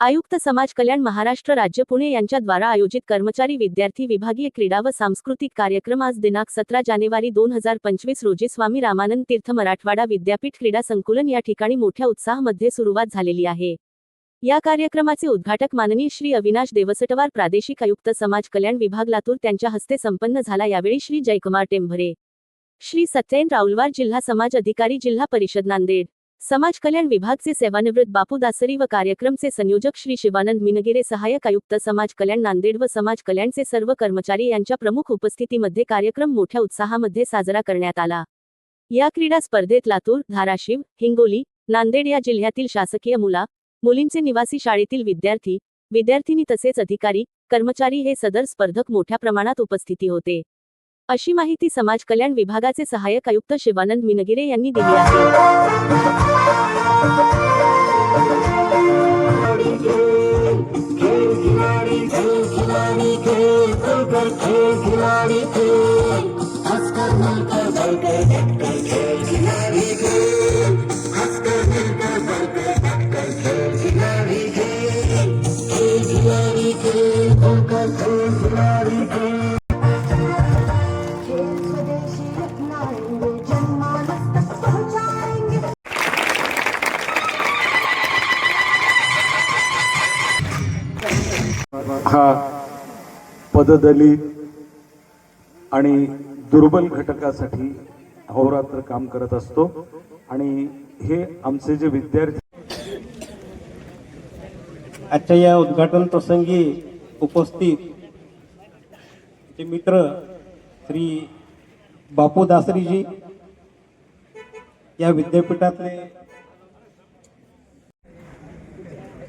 आयुक्त समाज कल्याण महाराष्ट्र राज्य पुणे यांच्याद्वारा आयोजित कर्मचारी विद्यार्थी विभागीय क्रीडा व सांस्कृतिक कार्यक्रम आज दिनांक सतरा जानेवारी दोन हजार पंचवीस रोजी स्वामी रामानंद तीर्थ मराठवाडा विद्यापीठ क्रीडा संकुलन या ठिकाणी मोठ्या उत्साहामध्ये सुरुवात झालेली आहे. या कार्यक्रमाचे उद्घाटक माननीय श्री अविनाश देवसटवार प्रादेशिक आयुक्त समाज कल्याण विभाग लातूर त्यांच्या हस्ते संपन्न झाला. यावेळी श्री जयकुमार टेंभरे श्री सत्येन राऊलवार जिल्हा समाज अधिकारी जिल्हा परिषद नांदेड समाज कल्याण विभागचे सेवानिवृत्त बापू दासरी व कार्यक्रमचे संयोजक श्री शिवानंद मिनगिरे सहाय्यक आयुक्त समाज कल्याण नांदेड व समाज कल्याणचे सर्व कर्मचारी यांच्या प्रमुख उपस्थितीमध्ये कार्यक्रम मोठ्या उत्साहामध्ये साजरा करण्यात आला. या क्रीडा स्पर्धेत लातूर धाराशिव हिंगोली नांदेड या जिल्ह्यातील शासकीय मुला मुलींचे निवासी शाळेतील विद्यार्थी विद्यार्थिनी तसेच अधिकारी कर्मचारी हे सदर स्पर्धक मोठ्या प्रमाणात उपस्थिती होते. अशी माहिती समाज कल्याण विभागाचे सहाय्यक आयुक्त शिवानंद मिनगिरे यांनी दिली आहे पददलित आणि दुर्बल घटकासाठी अहोरात्र काम करत असतो आणि हे आमचे जे विद्यार्थी आजच्या या उद्घाटन प्रसंगी उपस्थित जे मित्र श्री बापू दासरीजी या विद्यापीठातले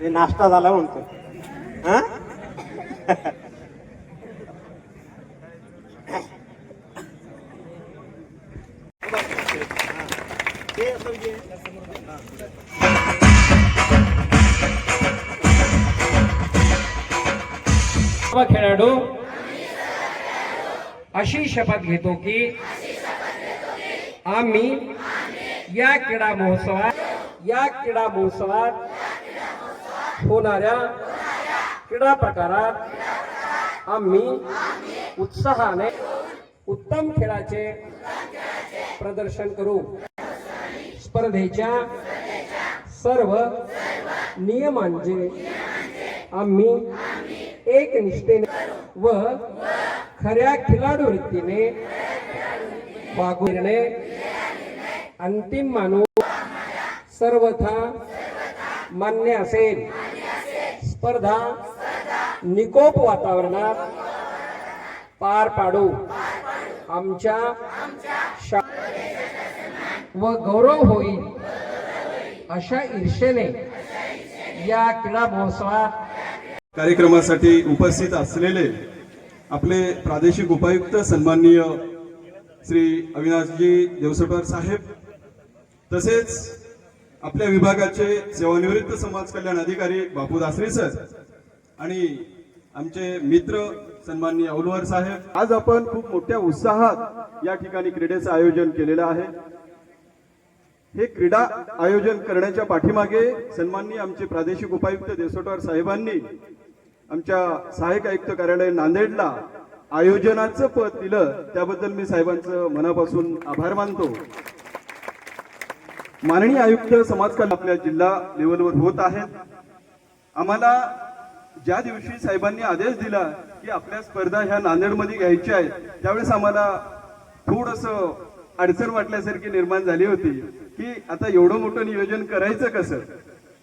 नाश्ता झाला म्हणतो हा? सर्व खेळाडू अशी शपथ घेतो की आम्ही या क्रीडा महोत्सवात या क्रीडा महोत्सवात होणाऱ्या क्रीडा प्रकारात आम्ही उत्साहाने उत्तम खेळाचे प्रदर्शन करू. स्पर्धेच्या सर्व नियमांचे आम्ही एक निष्ठेने व खऱ्या खिलाडू वृत्तीने वागू अंतिम मानून सर्वथा मान्य असेल. स्पर्धा निकोप वातावरणात पार पाडू. आमच्या शा- व गौरव होईल अशा ईर्षेने या क्रीडा महोत्सवात कार्यक्रमासाठी उपस्थित असलेले आपले प्रादेशिक उपायुक्त सन्माननीय श्री अविनाशजी देवसरकर साहेब तसेच आपल्या विभागाचे सेवानिवृत्त समाज कल्याण अधिकारी बापू दासरे सर आणि आमचे मित्र सन्माननीय औलवार साहेब. आज आपण खूप मोठ्या उत्साहात या ठिकाणी क्रीडेचं आयोजन केलेलं आहे. हे क्रीडा आयोजन करण्याच्या पाठीमागे सन्माननीय आमचे प्रादेशिक उपायुक्त देसोटवार साहेबांनी आमच्या सहाय्यक आयुक्त कार्यालय नांदेडला आयोजनाचं पद दिलं त्याबद्दल मी साहेबांचं मनापासून आभार मानतो. माननीय आयुक्त समाजकाल आपल्या जिल्हा लेवलवर होत आहेत. आम्हाला ज्या दिवशी साहेबांनी आदेश दिला की आपल्या स्पर्धा ह्या नांदेडमध्ये घ्यायच्या आहेत त्यावेळेस आम्हाला थोडस अडचण वाटल्यासारखी निर्माण झाली होती की आता एवढं मोठं नियोजन करायचं कसं?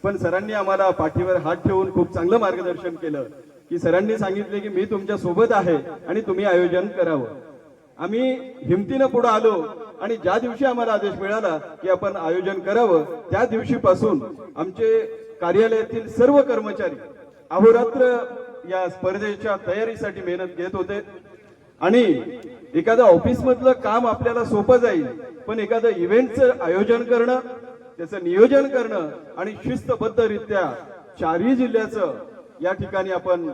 पण सरांनी आम्हाला पाठीवर हात ठेवून खूप चांगलं मार्गदर्शन केलं. की सरांनी सांगितले की मी तुमच्यासोबत आहे आणि तुम्ही आयोजन करावं. आम्ही हिमतीनं पुढे आलो आणि ज्या दिवशी आम्हाला आदेश मिळाला की आपण आयोजन करावं त्या दिवशीपासून आमचे कार्यालयातील सर्व कर्मचारी अहोरात्र या स्पर्धेच्या तयारीसाठी मेहनत घेत होते. आणि एखादं ऑफिसमधलं काम आपल्याला सोपं जाईल पण एखादं इव्हेंटचं आयोजन करणं त्याचं नियोजन करणं आणि शिस्तबद्धरित्या चारही जिल्ह्याचं या ठिकाणी आपण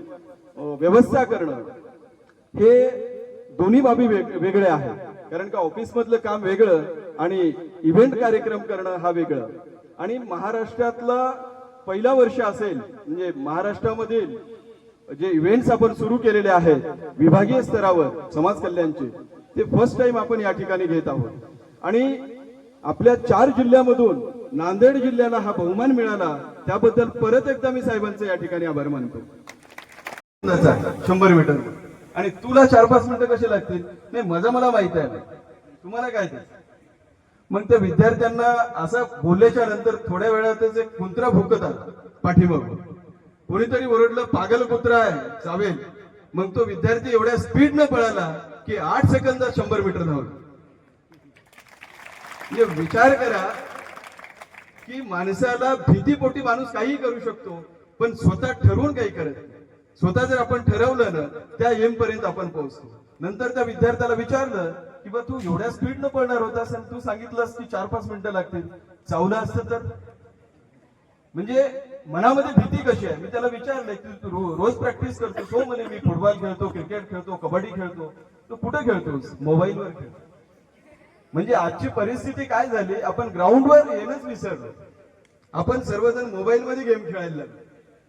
व्यवस्था करणं हे दोन्ही बाबी वेग- वेगळे आहेत कारण का ऑफिस मधलं काम वेगळं आणि इव्हेंट कार्यक्रम करणं हा वेगळं. आणि महाराष्ट्रातला पहिला वर्ष असेल म्हणजे महाराष्ट्रामधील जे इव्हेंट्स आपण सुरू केलेले आहेत विभागीय स्तरावर समाज कल्याणचे ते फर्स्ट टाइम आपण या ठिकाणी घेत आहोत. आणि आपल्या चार जिल्ह्यामधून नांदेड जिल्ह्याला हा बहुमान मिळाला त्याबद्दल परत एकदा मी साहेबांचे या ठिकाणी आभार मानतो. शंभर मीटर आणि तुला चार पाच मिनिटं कसे लागतील? नाही मजा मला माहीत आहे. तुम्हाला काय ते? मग त्या विद्यार्थ्यांना असं बोलल्याच्या नंतर थोड्या वेळातच एक कुत्रा भुकत आला पाठीमागून. कोणीतरी ओरडलं पागल कुत्रा आहे चावेल मग तो विद्यार्थी एवढ्या स्पीड न पळाला की आठ सेकंदात शंभर मीटर धावलं. म्हणजे विचार करा की माणसाला भीतीपोटी माणूस काही करू शकतो पण स्वतः ठरवून काही करत स्वतः जर आपण ठरवलं ना त्या एम पर्यंत आपण पोहोचतो. नंतर त्या विद्यार्थ्याला विचारलं की बा तू एवढ्या स्पीडनं पळणार होतास आणि तू सांगितलंस की चार पाच मिनिटं लागतील. चावलं असतं तर? म्हणजे मनामध्ये भीती कशी आहे? मी त्याला विचारलं की तू रोज प्रॅक्टिस करतो तो म्हणे मी फुटबॉल खेळतो क्रिकेट खेळतो कबड्डी खेळतो. तू कुठे खेळतोस? मोबाईलवर खेळतो. म्हणजे आजची परिस्थिती काय झाली? आपण ग्राउंडवर येणंच विसरलो. आपण सर्वजण मोबाईल मध्ये गेम खेळायला लागलो.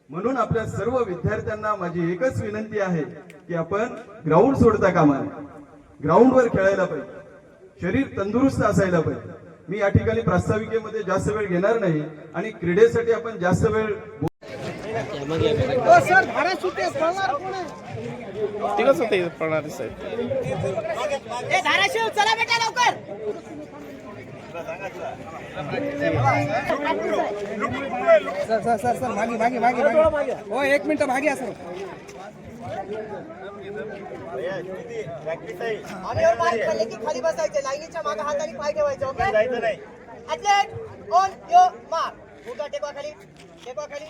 म्हणून आपल्या सर्व विद्यार्थ्यांना माझी एकच विनंती आहे की आपण ग्राउंड सोडता कामा नये. ग्राउंडवर खेळायला पाहिजे. शरीर तंदुरुस्त असायला पाहिजे. मी या ठिकाणी प्रास्ताविकेमध्ये जास्त वेळ घेणार नाही आणि क्रीडेसाठी आपण जास्त वेळ तिकडच होते प्रणाली साहेब. ए धाराशिव चला बेटा लवकर. सर सर सर सर मागे मागे मागे मागे. हो एक मिनिट मागे असं. खाली बसायचे. लाईनीच्या मागे हाताने पाय ठेवायचे ओके? जायचं नाही. ऍथलेट ऑन यो मार्क उठा टेकवा खाली टेकवा खाली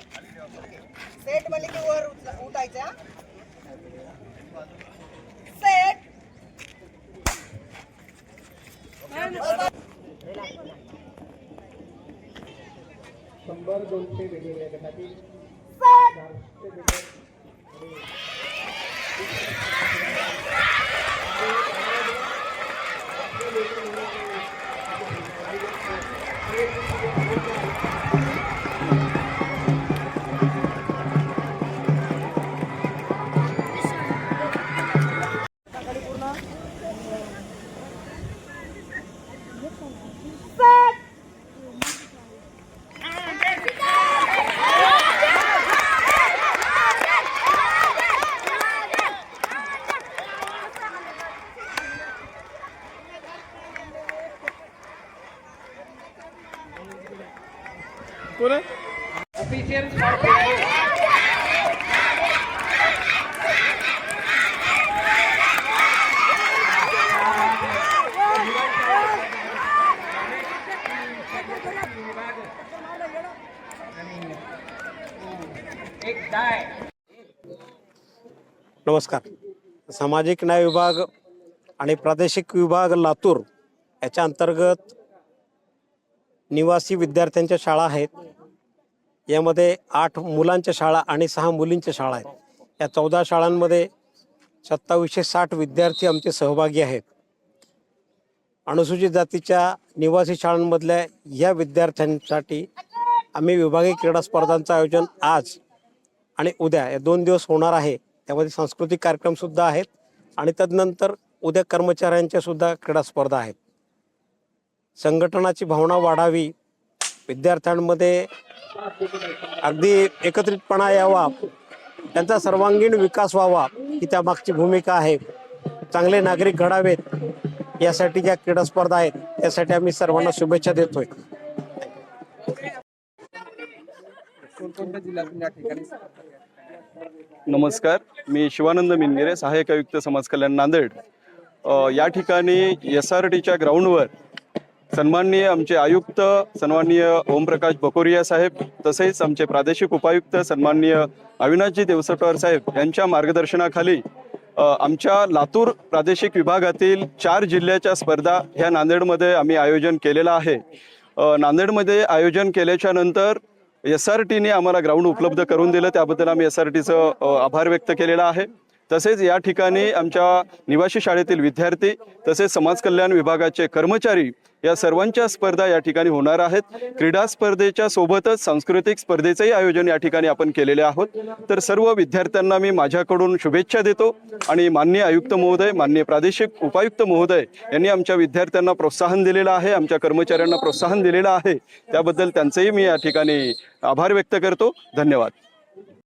सेट म्हणले की वर उठायचं शंभर दोनशे वेगवेगळ्या गटातील कोण नमस्कार. सामाजिक न्याय विभाग आणि प्रादेशिक विभाग लातूर याच्या अंतर्गत निवासी विद्यार्थ्यांच्या शाळा आहेत. यामध्ये आठ मुलांच्या शाळा आणि सहा मुलींच्या शाळा आहेत. या चौदा शाळांमध्ये सत्तावीसशे साठ विद्यार्थी आमचे सहभागी आहेत. अनुसूचित जातीच्या निवासी शाळांमधल्या या विद्यार्थ्यांसाठी आम्ही विभागीय क्रीडा स्पर्धांचं आयोजन आज आणि उद्या या दोन दिवस होणार आहे. त्यामध्ये सांस्कृतिक कार्यक्रमसुद्धा आहेत आणि तदनंतर उद्या कर्मचाऱ्यांच्या सुद्धा क्रीडा स्पर्धा आहेत. संघटनाची भावना वाढावी विद्यार्थ्यांमध्ये अगदी एकत्रितपणा यावा त्यांचा सर्वांगीण विकास व्हावा ही त्यामागची भूमिका आहे. चांगले नागरिक घडावेत यासाठी ज्या क्रीडा स्पर्धा आहेत त्यासाठी आम्ही सर्वांना शुभेच्छा देतोय. कोणकोणत्या जिल्ह्यातून या ठिकाणी नमस्कार. मी शिवानंद मिनगिरे सहाय्यक आयुक्त समाज कल्याण नांदेड. या ठिकाणी एस आर टीच्या ग्राउंडवर सन्माननीय आमचे आयुक्त सन्माननीय ओमप्रकाश बकोरिया साहेब तसेच आमचे प्रादेशिक उपायुक्त सन्माननीय अविनाशजी देवसटवार साहेब यांच्या मार्गदर्शनाखाली आमच्या लातूर प्रादेशिक विभागातील चार जिल्ह्याच्या स्पर्धा ह्या नांदेडमध्ये आम्ही आयोजन केलेलं आहे. नांदेडमध्ये आयोजन केल्याच्यानंतर एस आर टीने आम्हाला ग्राउंड उपलब्ध करून दिलं. त्याबद्दल आम्ही एस आर टीचं आभार व्यक्त केलेला आहे. तसेच या ठिकाणी आमच्या निवासी शाळेतील विद्यार्थी तसेच समाज कल्याण विभागाचे कर्मचारी या सर्वांच्या स्पर्धा या ठिकाणी होणार आहेत. क्रीडा स्पर्धेच्या सोबतच सांस्कृतिक स्पर्धेचंही आयोजन या ठिकाणी आपण केलेले आहोत. तर सर्व विद्यार्थ्यांना मी माझ्याकडून शुभेच्छा देतो आणि मान्य आयुक्त महोदय मान्य प्रादेशिक उपायुक्त महोदय यांनी आमच्या विद्यार्थ्यांना प्रोत्साहन दिलेलं आहे आमच्या कर्मचाऱ्यांना प्रोत्साहन दिलेलं आहे. त्याबद्दल त्यांचंही मी या ठिकाणी आभार व्यक्त करतो. धन्यवाद.